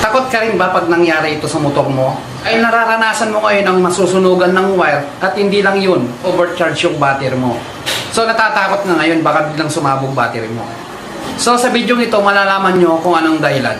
Takot ka rin ba pag nangyari ito sa motor mo? Ay nararanasan mo ngayon ang masusunugan ng wire at hindi lang yun, overcharge yung battery mo. So natatakot na ngayon baka biglang sumabog battery mo. So sa video ito malalaman nyo kung anong dahilan.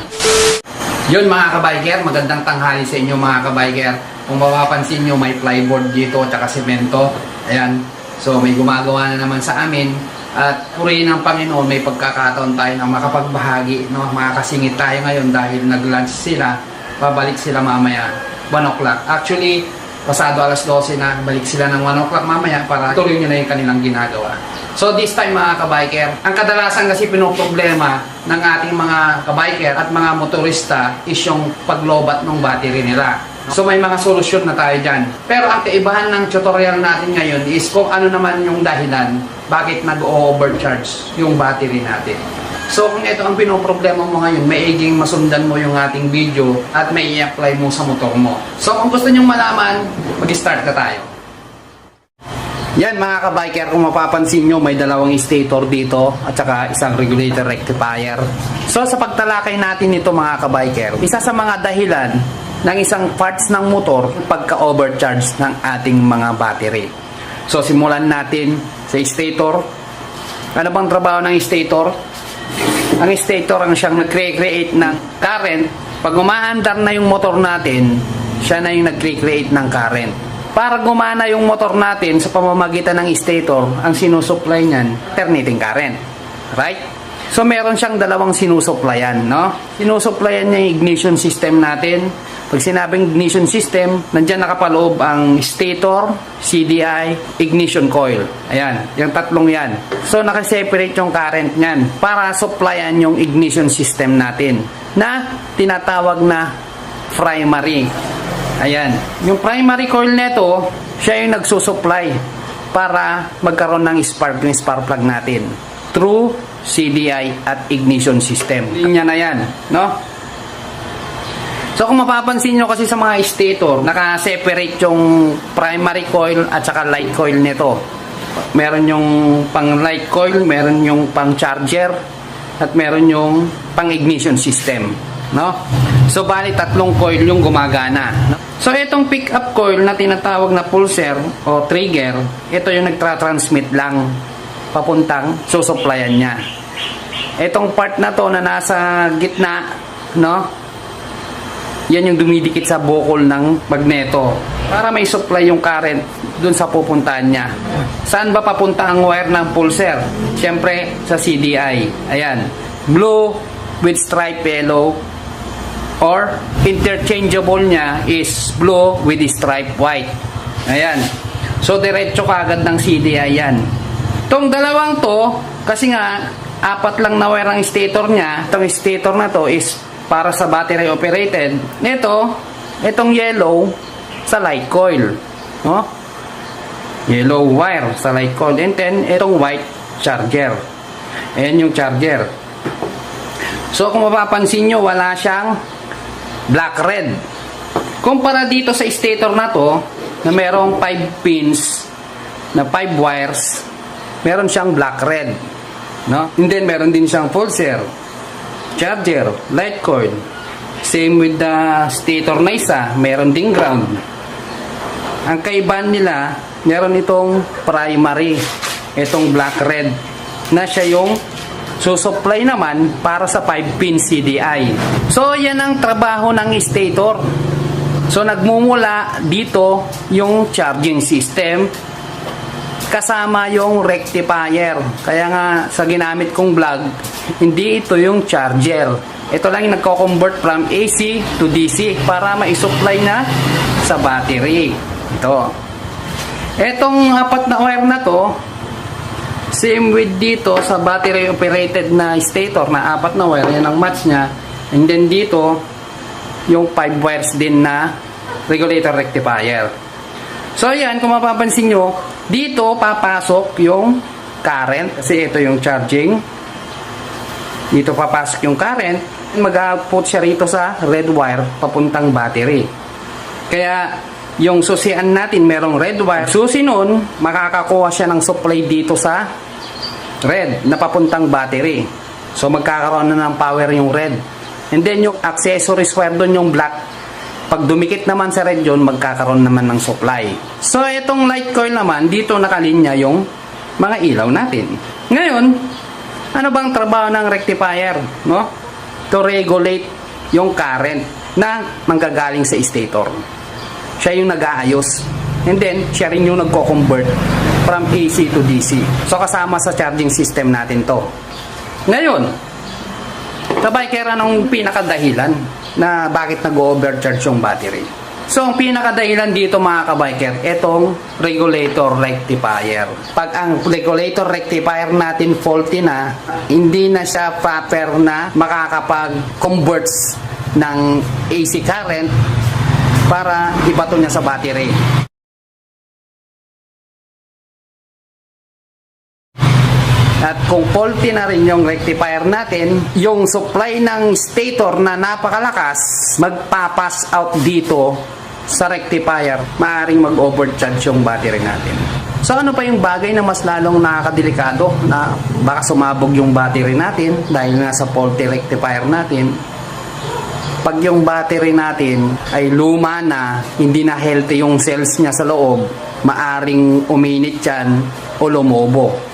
Yun mga kabiker, magandang tanghali sa inyo mga kabiker. Kung mapapansin nyo, may plyboard dito at semento. Ayan. So may gumagawa na naman sa amin. At purihin ng Panginoon, may pagkakataon tayo na makapagbahagi. No? Makakasingit tayo ngayon dahil nag-lunch sila. Babalik sila mamaya 1 o'clock. Actually, pasado alas 12 na, balik sila ng 1 o'clock mamaya para tuloy nyo na yung kanilang ginagawa. So this time mga kabiker, ang kadalasan kasi pinoproblema ng ating mga kabiker at mga motorista is yung paglobat ng battery nila. So may mga solusyon na tayo dyan. Pero ang kaibahan ng tutorial natin ngayon is kung ano naman yung dahilan bakit nag-overcharge yung battery natin. So kung ito ang pinoproblema mo ngayon, maiging masundan mo yung ating video at may i-apply mo sa motor mo. So kung gusto nyong malaman, mag-start na tayo. Yan mga kabiker, kung mapapansin nyo, may dalawang stator dito at saka isang regulator rectifier. So sa pagtalakay natin nito mga kabiker, isa sa mga dahilan ng isang parts ng motor pagka-overcharge ng ating mga battery. So simulan natin sa stator. Ano bang trabaho ng stator? Ang stator ang siyang nag-create ng current. Pag umaandar na yung motor natin, siya na yung nag-create ng current. Para gumana yung motor natin sa pamamagitan ng stator, ang sinusupply niyan, alternating current. Right? So meron siyang dalawang sinusupplyan, no? Sinusupplyan niya yung ignition system natin. Pag sinabing ignition system, nandiyan nakapaloob ang stator, CDI, ignition coil. Ayan, yung tatlong yan. So nakaseparate yung current niyan para supplyan yung ignition system natin na tinatawag na primary. Ayan. Yung primary coil nito, siya yung nagsusupply para magkaroon ng spark yung spark plug natin through CDI at ignition system. Linya na yan, no? So kung mapapansin nyo kasi sa mga stator, naka-separate yung primary coil at saka light coil nito. Meron yung pang light coil, meron yung pang charger, at meron yung pang ignition system. No? So bali tatlong coil yung gumagana. no? So itong pick-up coil na tinatawag na pulser o trigger, ito yung nagtra-transmit lang papuntang susuplayan niya. Itong part na to na nasa gitna, no? Yan yung dumidikit sa bukol ng magneto para may supply yung current dun sa pupuntahan niya. Saan ba papunta ang wire ng pulser? Siyempre sa CDI. Ayan. Blue with stripe yellow or interchangeable niya is blue with stripe white. Ayan. So diretso kagad ng CDI yan. Tong dalawang to, kasi nga apat lang na wire ang stator niya. Itong stator na to is para sa battery operated. Ito, itong yellow sa light coil. No? Yellow wire sa light coil. And then, itong white charger. Ayan yung charger. So, kung mapapansin nyo, wala siyang black-red. Kumpara dito sa stator na to, na merong 5 pins, na 5 wires, meron siyang black-red. No? And then, meron din siyang pulser, charger, light coil. Same with the stator na isa, meron ding ground. Ang kaibahan nila, meron itong primary, itong black-red, na siya yung susupply naman para sa 5-pin CDI. So, yan ang trabaho ng stator. So, nagmumula dito yung charging system kasama yung rectifier. Kaya nga sa ginamit kong vlog, hindi ito yung charger. Ito lang yung nagko-convert from AC to DC para ma-supply na sa battery. Ito. Etong apat na wire na to, same with dito sa battery operated na stator na apat na wire, yan ang match niya. And then dito, yung 5 wires din na regulator rectifier. So yan, kung mapapansin nyo, dito papasok yung current kasi ito yung charging. Dito papasok yung current, mag-output siya rito sa red wire papuntang battery. Kaya yung susian natin merong red wire. Susi nun, makakakuha siya ng supply dito sa red na papuntang battery. So magkakaroon na ng power yung red. And then yung accessories wire doon yung black. Pag dumikit naman sa red yun, magkakaroon naman ng supply. So itong light coil naman, dito nakalinya yung mga ilaw natin. Ngayon, ano bang trabaho ng rectifier? No? To regulate yung current na manggagaling sa stator. Siya yung nag-aayos. And then, siya rin yung nagko-convert from AC to DC. So, kasama sa charging system natin to. Ngayon, kabaykera ng pinakadahilan na bakit nag-overcharge yung battery. So, ang pinakadahilan dito mga kabiker, itong regulator rectifier. Pag ang regulator rectifier natin faulty na, hindi na siya proper na makakapag-converts ng AC current para ibato niya sa battery. At kung faulty na rin yung rectifier natin, yung supply ng stator na napakalakas, magpapass out dito sa rectifier, maaring mag-overcharge yung battery natin. So ano pa yung bagay na mas lalong nakakadelikado na baka sumabog yung battery natin dahil nasa faulty rectifier natin? Pag yung battery natin ay luma na, hindi na healthy yung cells niya sa loob, maaring uminit yan o lumobo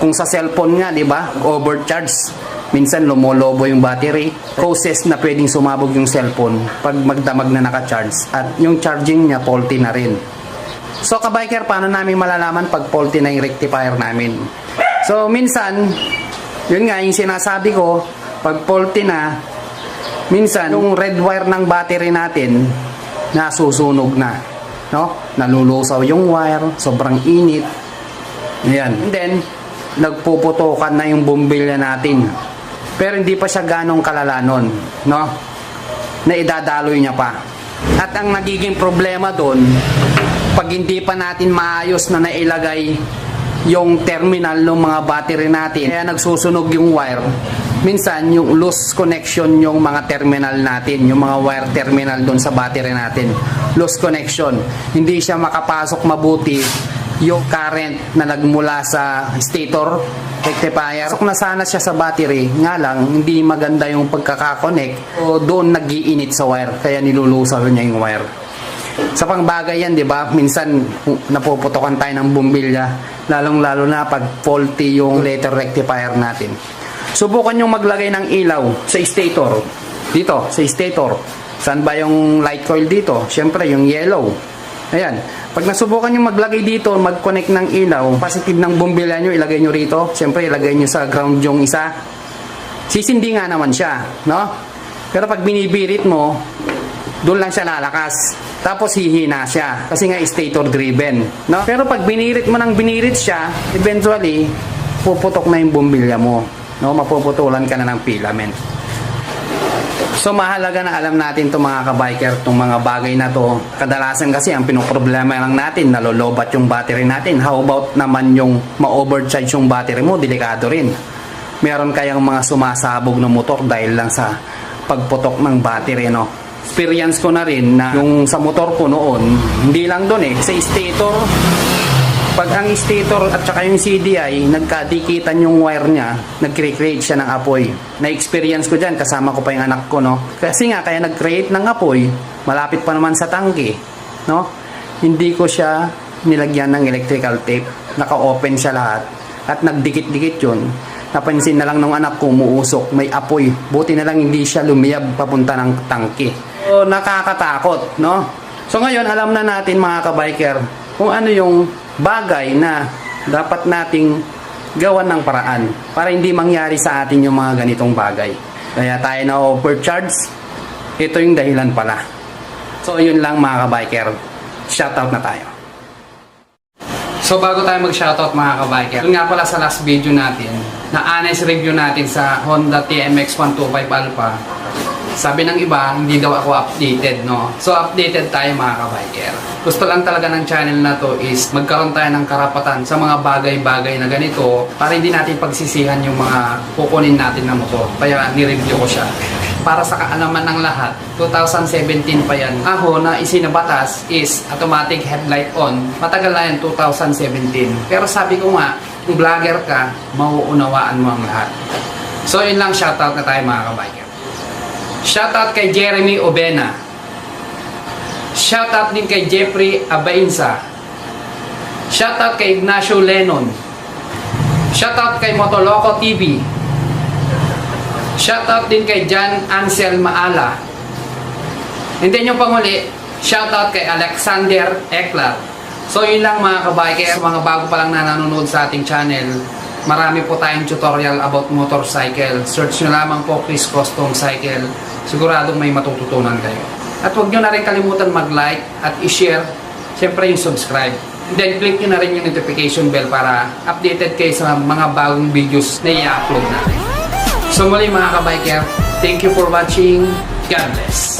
kung sa cellphone nga, di ba, overcharge. Minsan lumolobo yung battery. Process na pwedeng sumabog yung cellphone pag magdamag na naka-charge. At yung charging niya, faulty na rin. So, kabiker, paano namin malalaman pag faulty na yung rectifier namin? So, minsan, yun nga, yung sinasabi ko, pag faulty na, minsan, yung red wire ng battery natin, nasusunog na. No? Nalulusaw yung wire, sobrang init. Ayan. And then, nagpuputukan na yung bumbilya natin. Pero hindi pa siya ganong kalala nun, no? Na idadaloy niya pa. At ang nagiging problema doon, pag hindi pa natin maayos na nailagay yung terminal ng mga battery natin, kaya nagsusunog yung wire, minsan yung loose connection yung mga terminal natin, yung mga wire terminal doon sa battery natin. Loose connection. Hindi siya makapasok mabuti yung current na nagmula sa stator rectifier. Pasok na sana siya sa battery, nga lang hindi maganda yung pagkakakonect o doon nagiinit sa wire kaya nilulusaw niya yung wire. Sa pangbagay yan, di ba? Minsan napuputokan tayo ng bumbilya, lalong-lalo na pag faulty yung later rectifier natin. Subukan yung maglagay ng ilaw sa stator. Dito, sa stator. Saan ba yung light coil dito? Siyempre, yung yellow. Ayan. Pag nasubukan nyo maglagay dito, mag-connect ng ilaw, positive ng bumbilya nyo, ilagay nyo rito. Siyempre, ilagay nyo sa ground yung isa. Sisindi nga naman siya, no? Pero pag binibirit mo, doon lang siya lalakas. Tapos hihina siya. Kasi nga stator driven, no? Pero pag binirit mo ng binirit siya, eventually, puputok na yung bumbilya mo. No? Mapuputulan ka na ng filament. So mahalaga na alam natin itong mga kabiker, itong mga bagay na to. Kadalasan kasi ang pinoproblema lang natin, nalolobat yung battery natin. How about naman yung ma-overcharge yung battery mo, delikado rin. Meron kayang mga sumasabog na motor dahil lang sa pagputok ng battery, no? Experience ko na rin na yung sa motor ko noon, hindi lang doon eh, sa stator, pag ang stator at saka yung CDI, nagkadikitan yung wire niya, nag-create siya ng apoy. Na-experience ko dyan, kasama ko pa yung anak ko, no? Kasi nga, kaya nag-create ng apoy, malapit pa naman sa tangke, no? Hindi ko siya nilagyan ng electrical tape. Naka-open siya lahat. At nagdikit-dikit yun. Napansin na lang ng anak ko, umuusok, may apoy. Buti na lang hindi siya lumiyab papunta ng tangke. So, nakakatakot, no? So, ngayon, alam na natin mga kabiker, kung ano yung bagay na dapat nating gawan ng paraan para hindi mangyari sa atin yung mga ganitong bagay. Kaya tayo na overcharge, ito yung dahilan pala. So yun lang mga kabiker, shoutout na tayo. So bago tayo mag-shoutout mga kabiker, yun nga pala sa last video natin, na honest review natin sa Honda TMX 125 Alpha, sabi ng iba, hindi daw ako updated, no? So, updated tayo mga kabiker. Gusto lang talaga ng channel na to is magkaroon tayo ng karapatan sa mga bagay-bagay na ganito para hindi natin pagsisihan yung mga kukunin natin na motor. Kaya nireview ko siya. Para sa kaalaman ng lahat, 2017 pa yan. Ako na isinabatas is automatic headlight on. Matagal na yan, 2017. Pero sabi ko nga, kung vlogger ka, mauunawaan mo ang lahat. So, yun lang, shoutout na tayo mga kabiker. Shoutout kay Jeremy Obena. Shoutout din kay Jeffrey Abainsa. Shoutout kay Ignacio Lennon. Shoutout kay Motoloco TV. Shoutout din kay John Ansel Maala. And then yung panguli, shoutout kay Alexander Eklar. So yun lang mga kabiker, mga bago pa lang na nanonood sa ating channel, marami po tayong tutorial about motorcycle. Search nyo lamang po Chris Custom Cycle. Siguradong may matututunan kayo. At huwag nyo na rin kalimutan mag-like at i-share, siyempre yung subscribe. Then click nyo na rin yung notification bell para updated kayo sa mga bagong videos na i-upload natin. So muli mga kabiker, thank you for watching. God bless.